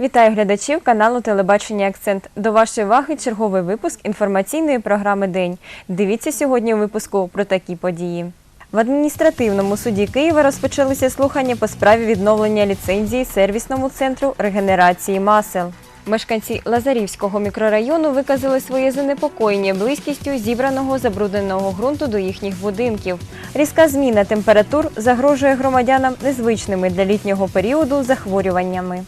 Вітаю глядачів каналу Телебачення Акцент. До вашої уваги черговий випуск інформаційної програми День. Дивіться сьогодні у випуску про такі події. В адміністративному суді Києва розпочалися слухання по справі відновлення ліцензії сервісному центру регенерації масел. Мешканці Лазарівського мікрорайону виказали своє занепокоєння близькістю зібраного забрудненого ґрунту до їхніх будинків. Різка зміна температур загрожує громадянам незвичними для літнього періоду захворюваннями.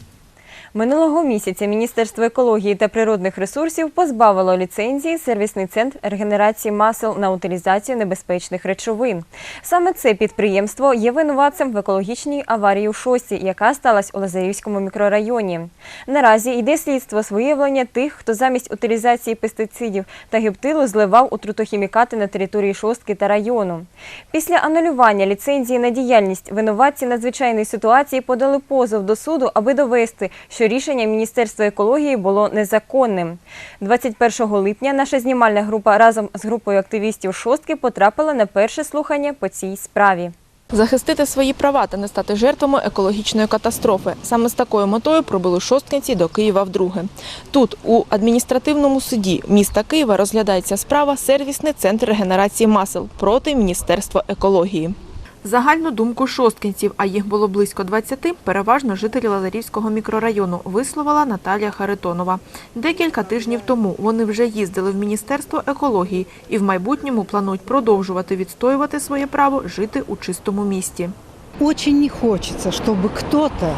Минулого місяця Міністерство екології та природних ресурсів позбавило ліцензії сервісний центр регенерації масел на утилізацію небезпечних речовин. Саме це підприємство є винуватцем в екологічній аварії у шості, яка сталася у Лазарівському мікрорайоні. Наразі йде слідство з виявлення тих, хто замість утилізації пестицидів та гептилу зливав отрутохімікати на території шостки та району. Після анулювання ліцензії на діяльність винуватці надзвичайної ситуації подали позов до суду, аби довести, що рішення Міністерства екології було незаконним. 21 липня наша знімальна група разом з групою активістів шостки потрапила на перше слухання по цій справі. Захистити свої права та не стати жертвами екологічної катастрофи. Саме з такою метою пробили шосткинці до Києва вдруге. Тут, у адміністративному суді міста Києва, розглядається справа сервісний центр регенерації масел проти Міністерства екології. Загальну думку шосткинців, а їх було близько 20, переважно жителі Лазарівського мікрорайону, висловила Наталія Харитонова. Декілька тижнів тому вони вже їздили в Міністерство екології і в майбутньому планують продовжувати відстоювати своє право жити у чистому місті. Очень не хочется, чтобы кто-то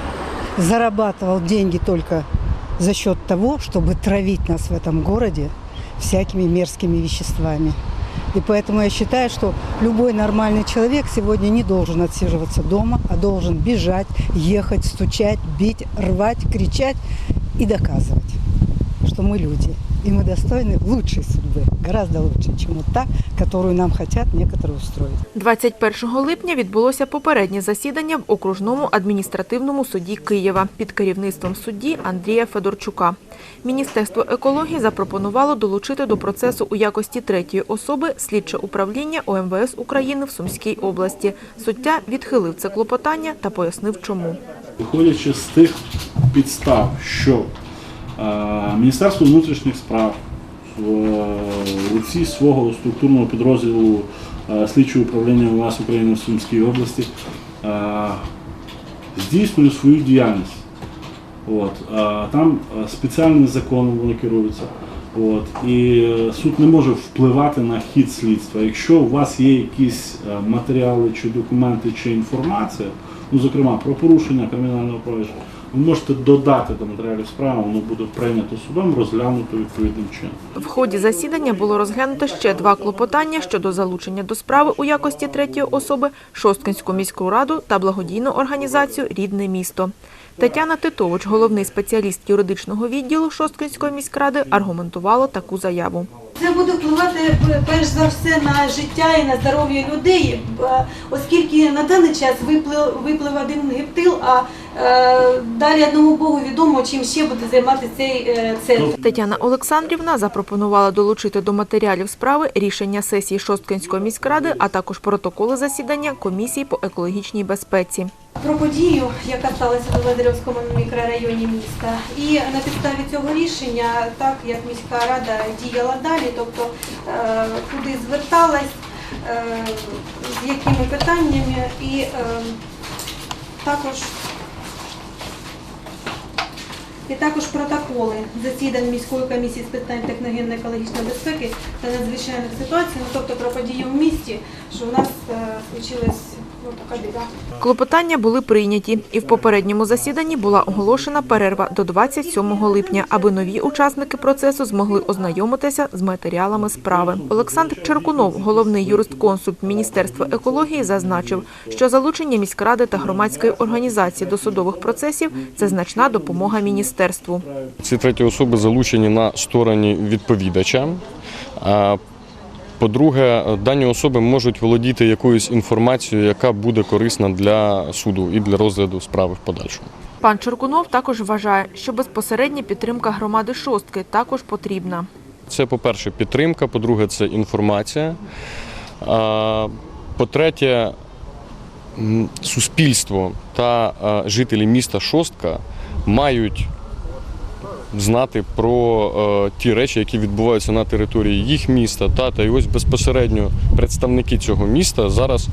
зарабатывал деньги только за счет того, чтобы травить нас в этом городе всякими мерзкими веществами. И поэтому я считаю, что любой нормальный человек сегодня не должен отсиживаться дома, а должен бежать, ехать, стучать, бить, рвать, кричать и доказывать, что мы люди. И мы достойны лучшей судьбы, гораздо лучше, чем вот та, которую нам хотят некоторые устроить. 21 липня відбулося попереднє засідання в окружному адміністративному суді Києва під керівництвом судді Андрія Федорчука. Міністерство екології запропонувало долучити до процесу у якості третьої особи слідче управління ОМВС України в Сумській області. Суддя відхилив це клопотання та пояснив, чому. Виходячи з тих підстав, що е, Міністерство внутрішніх справ в лиці свого структурного підрозділу е, слідчого управління УВАС України в Сумській області е, здійснює свою діяльність. От, е, там е, спеціальним законом вони керуються. От, і е, суд не може впливати на хід слідства. Якщо у вас є якісь е, матеріали чи документи чи інформація, ну зокрема про порушення кримінального провадження, ви можете додати до матеріалів справи, воно буде прийнято судом, розглянуто відповідним чином. В ході засідання було розглянуто ще два клопотання щодо залучення до справи у якості третьої особи Шосткинську міську раду та благодійну організацію Рідне місто. Тетяна Титович, головний спеціаліст юридичного відділу Шосткинської міськради, аргументувала таку заяву. Це буде впливати перш за все на життя і на здоров'я людей, оскільки на даний час виплив, виплив один гептил, а е, далі одному Богу відомо, чим ще буде займатися цей е, центр. Тетяна Олександрівна запропонувала долучити до матеріалів справи рішення сесії Шосткинської міськради, а також протоколи засідання комісії по екологічній безпеці. Про подію, яка сталася в Лазарівському мікрорайоні міста. І на підставі цього рішення, так як міська рада діяла далі, тобто е, куди зверталась, е, з якими питаннями і е, також і також протоколи засідань міської комісії з питань техногенно-екологічної безпеки та надзвичайних ситуацій, ну тобто про події в місті, що у нас е, біда. Клопотання були прийняті, і в попередньому засіданні була оголошена перерва до 27 липня, аби нові учасники процесу змогли ознайомитися з матеріалами справи. Олександр Черкунов, головний юристконсульт Міністерства екології, зазначив, що залучення міськради та громадської організації до судових процесів це значна допомога міністерству. Ці треті особи залучені на стороні відповідача. По-друге, дані особи можуть володіти якоюсь інформацією, яка буде корисна для суду і для розгляду справи в подальшому. Пан Черкунов також вважає, що безпосередня підтримка громади шостки також потрібна. Це, по-перше, підтримка, по-друге, це інформація. По-третє, суспільство та жителі міста Шостка мають знати про е, ті речі, які відбуваються на території їх міста. Та, та й ось безпосередньо представники цього міста зараз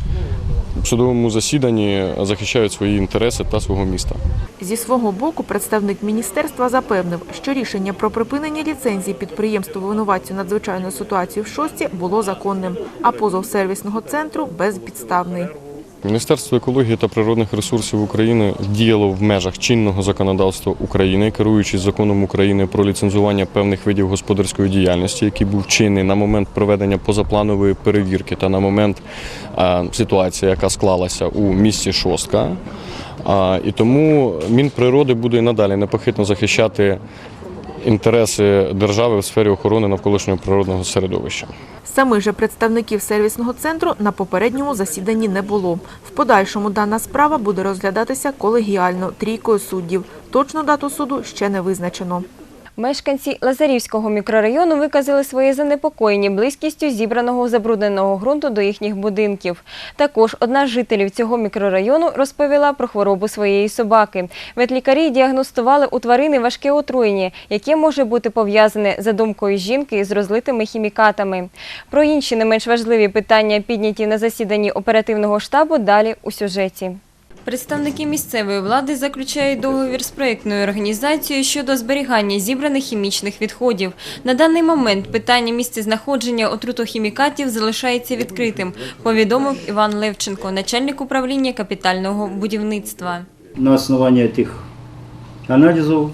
в судовому засіданні захищають свої інтереси та свого міста. Зі свого боку представник міністерства запевнив, що рішення про припинення ліцензії підприємству винуватцю надзвичайної ситуації в шості було законним, а позов сервісного центру безпідставний. Міністерство екології та природних ресурсів України діяло в межах чинного законодавства України, керуючись законом України про ліцензування певних видів господарської діяльності, який був чинний на момент проведення позапланової перевірки та на момент ситуації, яка склалася у місті Шостка. І тому Мінприроди буде і надалі непохитно захищати інтереси держави в сфері охорони навколишнього природного середовища. Самих же представників сервісного центру на попередньому засіданні не було. В подальшому дана справа буде розглядатися колегіально трійкою суддів. Точну дату суду ще не визначено. Мешканці Лазарівського мікрорайону виказали своє занепокоєння близькістю зібраного забрудненого ґрунту до їхніх будинків. Також одна з жителів цього мікрорайону розповіла про хворобу своєї собаки. Ветлікарі діагностували у тварини важке отруєння, яке може бути пов'язане за думкою жінки з розлитими хімікатами. Про інші не менш важливі питання, підняті на засіданні оперативного штабу, далі у сюжеті. Представники місцевої влади заключають договір з проєктною організацією щодо зберігання зібраних хімічних відходів. На даний момент питання місцезнаходження отрутохімікатів залишається відкритим, повідомив Іван Левченко, начальник управління капітального будівництва. на основании этих анализов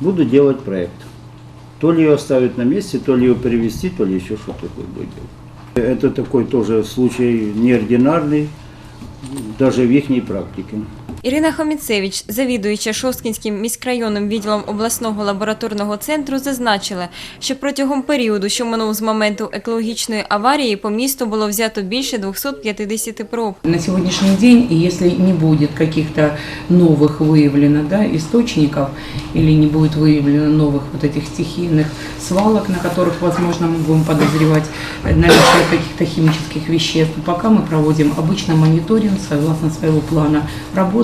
буду делать проект. То ли ее оставить на месте, то ли ее перевести, то ли еще что-то такое будет делать. Это такой тоже случай неординарный, даже в их практике. Ірина Хоміцевич, завідуюча Шосткінським міськрайонним відділом обласного лабораторного центру, зазначила, що протягом періоду, що минув з моменту екологічної аварії, по місту було взято більше 250 проб. На сегодняшний день, и если не будет каких-то новых выявлено да, источников или не будет выявлено новых вот этих стихийных свалок, на которых, возможно, мы будем подозревать наличие каких-то химических веществ, пока мы проводим обычно мониторинг согласно своего плана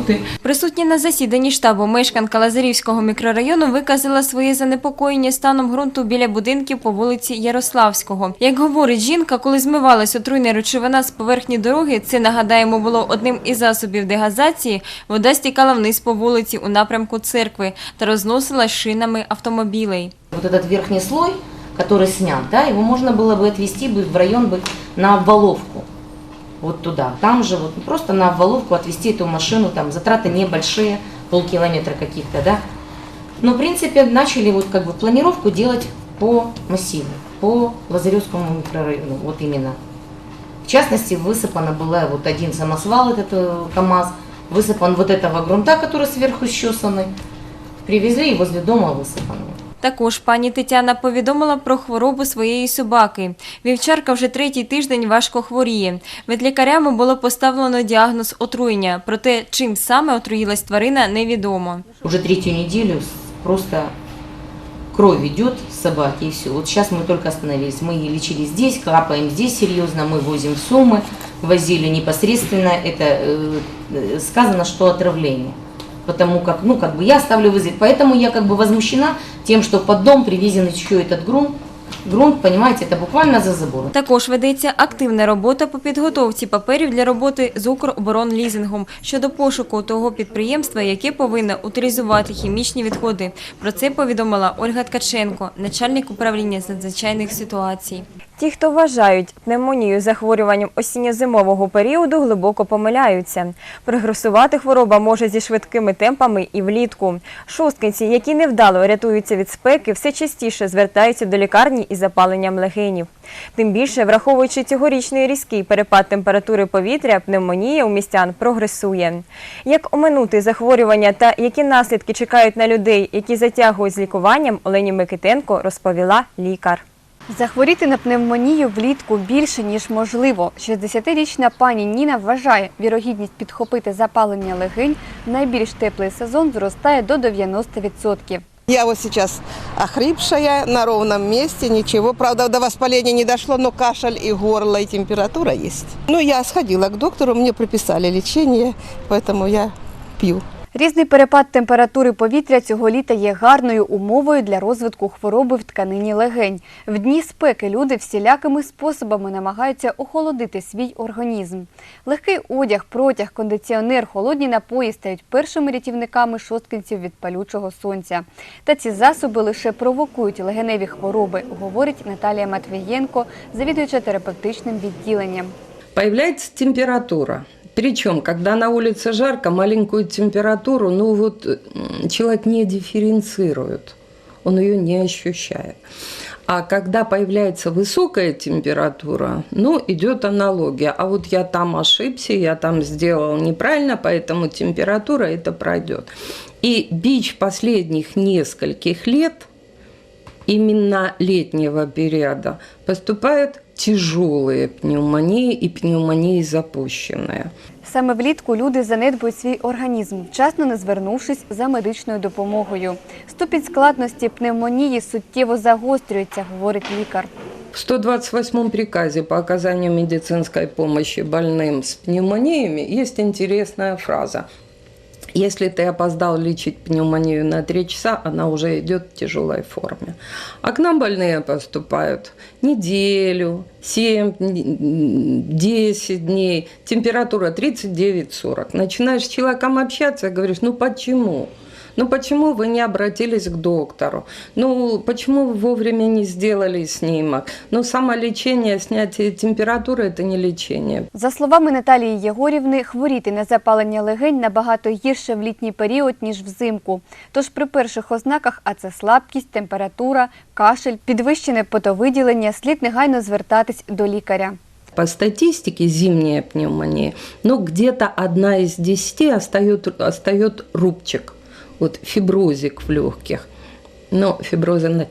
работы Присутня на засіданні штабу мешканка Лазарівського мікрорайону виказала своє занепокоєння станом ґрунту біля будинків по вулиці Ярославського. Як говорить жінка, коли змивалась отруйна речовина з поверхні дороги, це нагадаємо було одним із засобів дегазації. Вода стікала вниз по вулиці у напрямку церкви та розносилась шинами автомобілей. Вот этот верхний слой, который снят, да, его можно было бы отвести бы в район бы на обваловку. Вот туда. Там же вот просто на обваловку отвезти эту машину, там затраты небольшие, полкилометра каких-то, да. Но в принципе начали вот как бы планировку делать по массиву, по Лазаревскому микрорайону, вот именно. В частности, высыпано было вот один самосвал, этот э, КАМАЗ, высыпан вот этого грунта, который сверху счесанный. Привезли и возле дома высыпанный. Також пані Тетяна повідомила про хворобу своєї собаки. Вівчарка вже третій тиждень важко хворіє. Ветлікарями було поставлено діагноз отруєння, проте чим саме отруїлась тварина, невідомо. Уже третью неделю с- просто кровь идет с собаки и все. Вот сейчас мы только остановились. Мы ее лечили здесь, капаем здесь серьезно, мы возим в Сумы, возили непосредственно. Это э, э, сказано, что отравление. Потому как, ну, как бы я ставлю вызов. Поэтому я как бы возмущена тем, что под дом привезен еще этот грунт. Грунт, понимаете, это буквально за забором. Також ведеться активна робота по підготовці паперів для роботи з Укроборонлізингом щодо пошуку того підприємства, яке повинно утилізувати хімічні відходи. Про це повідомила Ольга Ткаченко, начальник управління з надзвичайних ситуацій. Ті, хто вважають пневмонію захворюванням осінньо-зимового періоду, глибоко помиляються. Прогресувати хвороба може зі швидкими темпами і влітку. Шосткинці, які невдало рятуються від спеки, все частіше звертаються до лікарні із запаленням легенів. Тим більше, враховуючи цьогорічний різкий перепад температури повітря, пневмонія у містян прогресує. Як оминути захворювання та які наслідки чекають на людей, які затягують з лікуванням, Олені Микитенко розповіла лікар. Захворіти на пневмонію влітку більше, ніж можливо. 60-річна пані Ніна вважає, вірогідність підхопити запалення легень найбільш теплий сезон зростає до 90%. Я вот сейчас охрипшая, на ровном месте, ничего. Правда, до воспаления не дошло, но кашель и горло, и температура есть. Ну, я сходила к доктору, мне прописали лечение, поэтому я пью. Різний перепад температури повітря цього літа є гарною умовою для розвитку хвороби в тканині легень. В дні спеки люди всілякими способами намагаються охолодити свій організм. Легкий одяг, протяг, кондиціонер, холодні напої стають першими рятівниками шосткинців від палючого сонця. Та ці засоби лише провокують легеневі хвороби, говорить Наталія Матвієнко, завідуюча терапевтичним відділенням. Появляется температура. Причем, когда на улице жарко, маленькую температуру, ну вот человек не дифференцирует, он ее не ощущает. А когда появляется высокая температура, ну, идет аналогия. А вот я там ошибся, я там сделал неправильно, поэтому температура это пройдет. И бич последних нескольких лет, именно летнего периода, поступают тяжелые пневмонии и пневмонии запущенные. Саме влітку люди занедбують свій організм, вчасно не звернувшись за медичною допомогою. Ступінь складності пневмонії суттєво загострюється, говорить лікар. В 128 приказе по оказанию медицинской помощи больным с пневмониями есть интересная фраза. Если ты опоздал лечить пневмонию на 3 часа, она уже идет в тяжелой форме. А к нам больные поступают неделю, 7, м, 10 дней, температура 39-40. Начинаешь с человеком общаться, говоришь, ну почему? Ну почему вы не обратились к доктору? Ну почему вы вовремя не сделали снимок? Ну самолечение, снятие температуры – это не лечение. За словами Наталії Єгорівни, хворіти на запалення легень набагато гірше в літній період, ніж взимку. Тож при перших ознаках, а це слабкість, температура, кашель, підвищене потовиділення, слід негайно звертатись до лікаря. По статистике зимняя пневмония, ну где-то одна из десяти остает, остает рубчик, вот фиброзик в легких. Но фиброза на-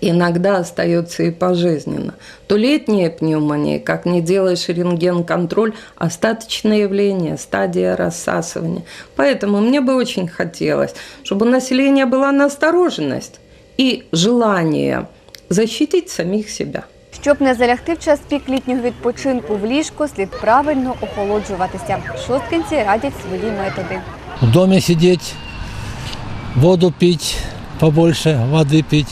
иногда остается и пожизненно. То летняя пневмония, как не делаешь рентген-контроль, остаточное явление, стадия рассасывания. Поэтому мне бы очень хотелось, чтобы у населения была настороженность и желание защитить самих себя. Щоб не залягти в час пік літнього відпочинку в ліжко, слід правильно охолоджуватися. Шосткинці радять свої методи. В доме сидеть, воду пить, побольше воды пить.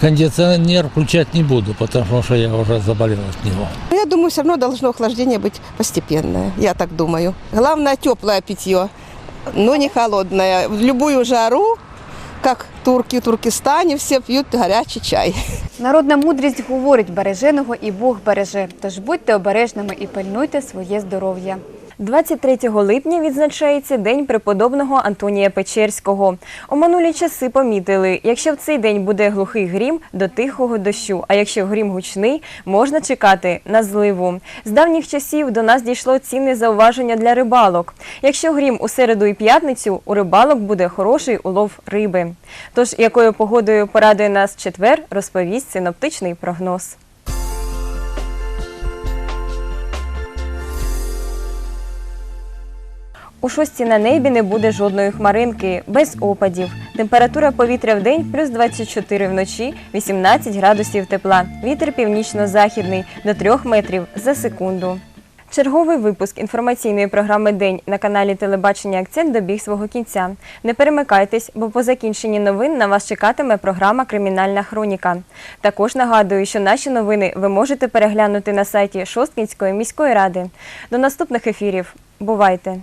Кондиционер включать не буду, потому что я уже заболел от него. Я думаю, все равно должно охлаждение быть постепенное, я так думаю. Главное теплое питье, но не холодное. В любую жару, как турки в Туркестане, все пьют горячий чай. Народна мудрість говорить береженого і Бог береже. Тож будьте обережними і пильнуйте своє здоров'я. 23 липня відзначається День преподобного Антонія Печерського. У минулі часи помітили, якщо в цей день буде глухий грім до тихого дощу, а якщо грім гучний, можна чекати на зливу. З давніх часів до нас дійшло цінне зауваження для рибалок. Якщо грім у середу і п'ятницю, у рибалок буде хороший улов риби. Тож, якою погодою порадує нас четвер, розповість синоптичний прогноз. У шості на небі не буде жодної хмаринки, без опадів. Температура повітря в день плюс 24 вночі, 18 градусів тепла. Вітер північно-західний до 3 метрів за секунду. Черговий випуск інформаційної програми День на каналі Телебачення Акцент добіг свого кінця. Не перемикайтесь, бо по закінченні новин на вас чекатиме програма Кримінальна хроніка. Також нагадую, що наші новини ви можете переглянути на сайті Шосткінської міської ради. До наступних ефірів. Бувайте!